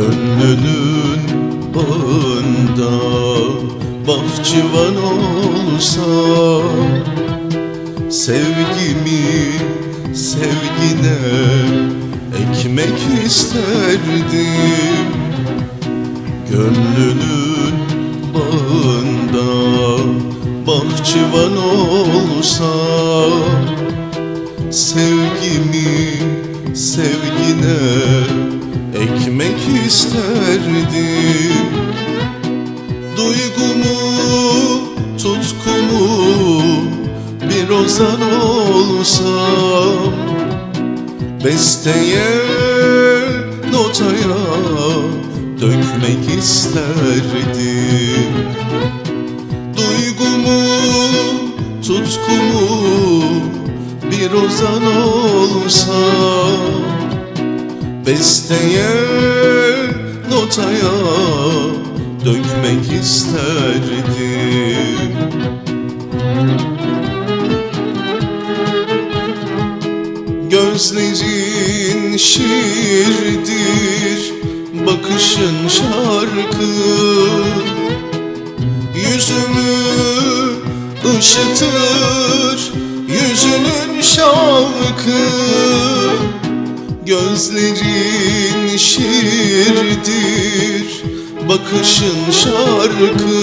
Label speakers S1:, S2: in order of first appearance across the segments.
S1: Gönlünün bağında bahçıvan olsa Sevgimi sevgine ekmek isterdim. Gönlünün bağında bahçıvan olsa Sevgimi sevgine ekmek isterdim Duygumu, tutkumu bir ozan olsam Besteye, notaya dökmek isterdim Duygumu, tutkumu bir ozan olsam Besteye, notaya dökmek isterdim. Gözlerin şiirdir, bakışın şarkı. Yüzümü ışıtır, yüzünün şarkı Gözlerin şiirdir, bakışın şarkı.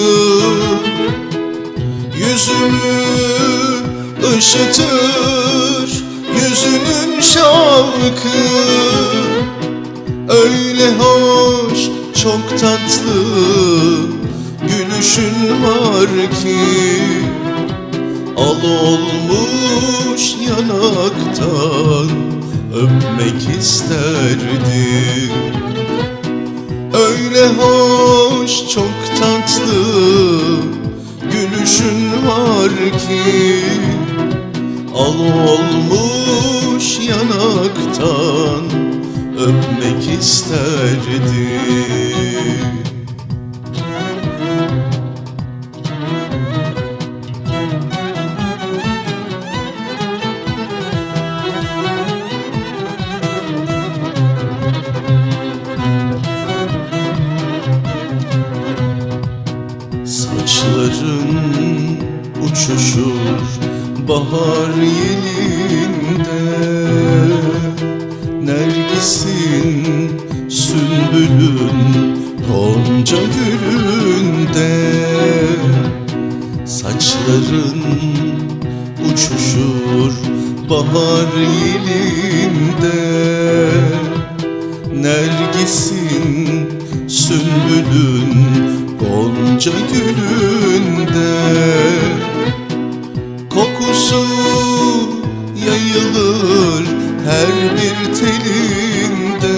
S1: Yüzümü ışıtır, yüzünün şarkı. Öyle hoş, çok tatlı, gülüşün var ki. Al olmuş yanaktan öpmek isterdim Öyle hoş çok tatlı gülüşün var ki Al olmuş yanaktan öpmek isterdim uçuşur bahar yelinde Nergisin, sünbülün, gonca gülünde. Saçların uçuşur bahar yelinde Nergisin, sünbülün, gonca gülünde Kokusu yayılır her bir telinde.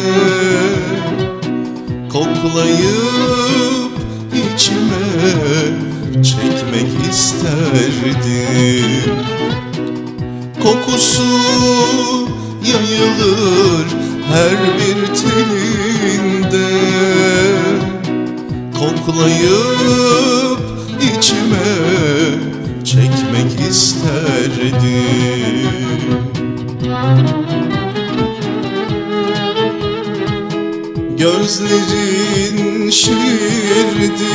S1: Koklayıp içime çekmek isterdim. Kokusu yayılır her bir telinde Koklayıp içime çekmek isterdim Gözlerin şiirdir,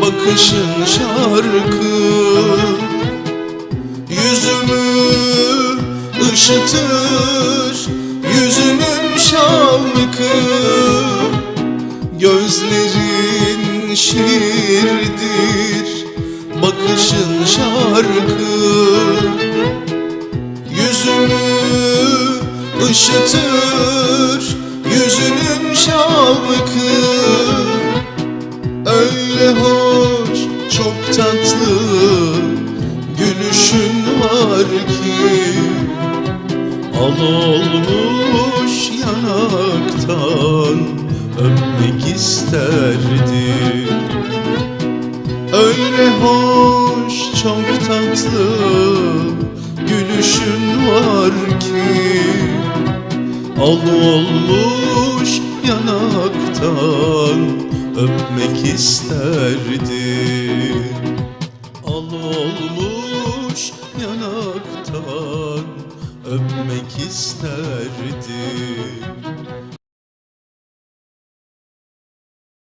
S1: bakışın şarkı. Yüzümü ışıtır, yüzünün şarkı. Gözlerin şiirdir, bakışın şarkı. Yüzümü ışıtır, yüzünün şarkı Öyle hoş, çok tatlı, gülüşün var ki. Al olmuş yanaktan öpmek isterdim gülüşün var ki Al olmuş yanaktan öpmek isterdi Al olmuş yanaktan öpmek isterdi